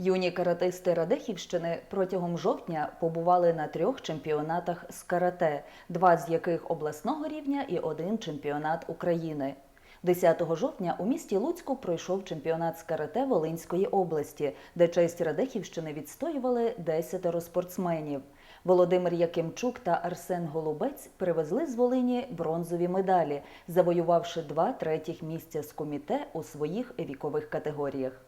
Юні каратисти Радехівщини протягом жовтня побували на трьох чемпіонатах з карате, два з яких обласного рівня і один чемпіонат України. 10 жовтня у місті Луцьку пройшов чемпіонат з карате Волинської області, де честь Радехівщини відстоювали 10 спортсменів. Володимир Якимчук та Арсен Голубець привезли з Волині бронзові медалі, завоювавши два третіх місця з коміте у своїх вікових категоріях.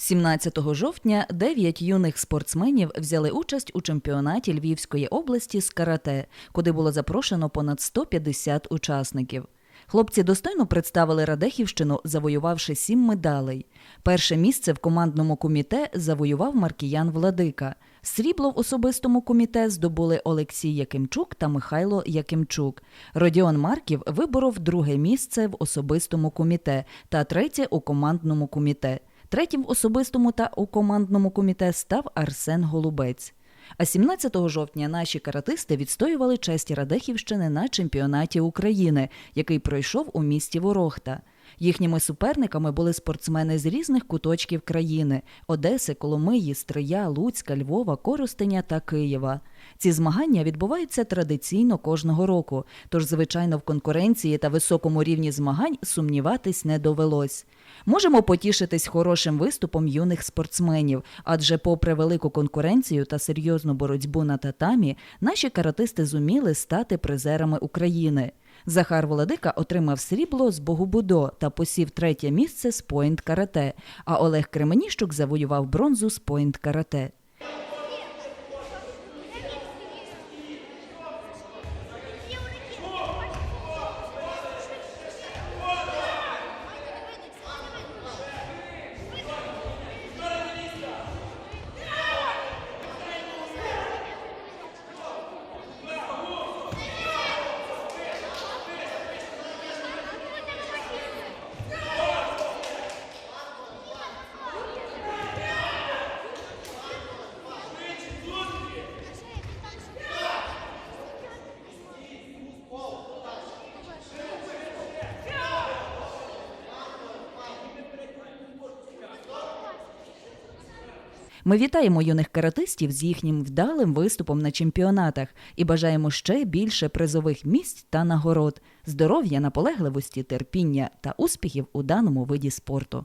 17 жовтня дев'ять юних спортсменів взяли участь у чемпіонаті Львівської області з карате, куди було запрошено понад 150 учасників. Хлопці достойно представили Радехівщину, завоювавши сім медалей. Перше місце в командному коміте завоював Маркіян Владика. Срібло в особистому коміте здобули Олексій Якимчук та Михайло Якимчук. Родіон Марків виборов друге місце в особистому коміте та третє у командному коміте. Третім в особистому та у командному комітет став Арсен Голубець. А 17 жовтня наші каратисти відстоювали честь Радехівщини на чемпіонаті України, який пройшов у місті Ворохта. Їхніми суперниками були спортсмени з різних куточків країни: Одеси, Коломиї, Стрия, Луцька, Львова, Коростеня та Києва. Ці змагання відбуваються традиційно кожного року, тож, звичайно, в конкуренції та високому рівні змагань сумніватись не довелось. Можемо потішитись хорошим виступом юних спортсменів, адже, попри велику конкуренцію та серйозну боротьбу на татамі, наші каратисти зуміли стати призерами України. Захар Володика отримав срібло з Богобудо та посів третє місце з поінт карате, а Олег Кременіщук завоював бронзу з поінт карате. Ми вітаємо юних каратистів з їхнім вдалим виступом на чемпіонатах і бажаємо ще більше призових місць та нагород, здоров'я, наполегливості, терпіння та успіхів у даному виді спорту.